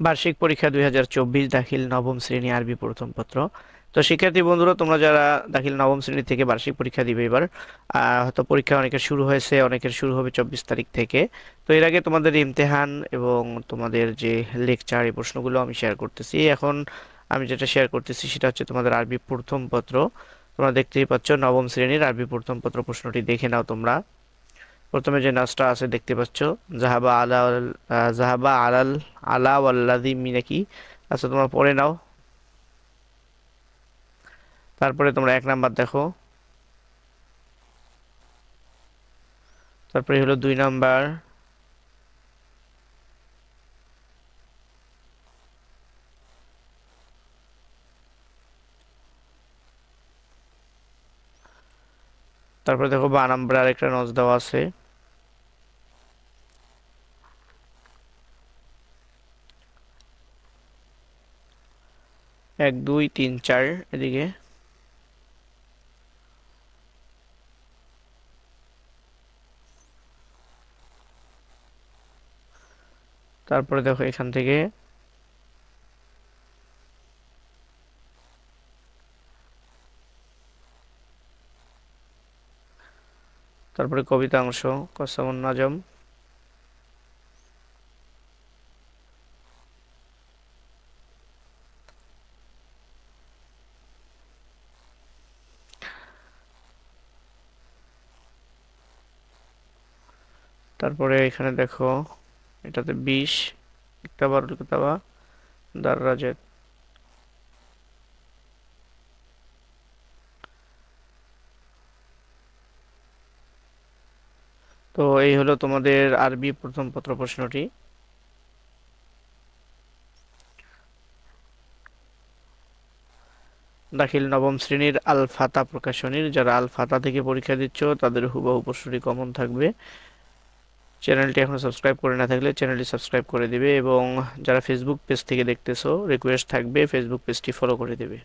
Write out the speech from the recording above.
বার্ষিক পরীক্ষা দুই হাজার চব্বিশ দাখিল নবম শ্রেণি আরবি প্রথম পত্র। তো শিক্ষার্থী বন্ধুরা, তোমরা যারা দাখিল নবম শ্রেণি থেকে বার্ষিক পরীক্ষা দিবে এবার হয়তো পরীক্ষা অনেকের শুরু হয়েছে, অনেকের শুরু হবে চব্বিশ তারিখ থেকে। তো এর আগে তোমাদের ইমতেহান এবং তোমাদের যে লেকচার, এই প্রশ্নগুলো আমি শেয়ার করতেছি। এখন আমি যেটা শেয়ার করতেছি সেটা হচ্ছে তোমাদের আরবি প্রথম পত্র। তোমরা দেখতেই পাচ্ছ, নবম শ্রেণির আরবি প্রথম পত্র প্রশ্নটি দেখে নাও তোমরা। প্রথমে যে নাচটা আছে দেখতে পাচ্ছ জাহাবা আলা জাহাবা আলাল, আলা ওয়াল্লাদি মিনাকি আচ্ছা তোমরা পড়ে নাও। তারপরে তোমরা এক নাম্বার দেখো। তারপরে হলো দুই নাম্বার। তারপরে দেখো বা নাম্বার আরেকটা নজ দেওয়া আছে। এক, দুই, তিন, চার এদিকে। তারপরে দেখো এখান থেকে তারপরে কবিতা অংশ কসামুন নাজম। তারপরে এখানে দেখো এটাতে বিশ কিতাবার কিতাবা দাররাজাত তো এই হলো তোমাদের আরবি প্রথম পত্র প্রশ্নটি। দাখিল নবম শ্রেণির আল ফাতা প্রকাশনীর, যারা আল ফাতা থেকে পরীক্ষা দিচ্ছ, তাদের হুবহু প্রশ্নটি কমন থাকবে। চ্যানেলটি এখনও সাবস্ক্রাইব করে না থাকলে চ্যানেলটি সাবস্ক্রাইব করে দিবে এবং যারা ফেসবুক পেজ থেকে দেখতেছো রিকোয়েস্ট থাকবে ফেসবুক পেজটি ফলো করে দিবে।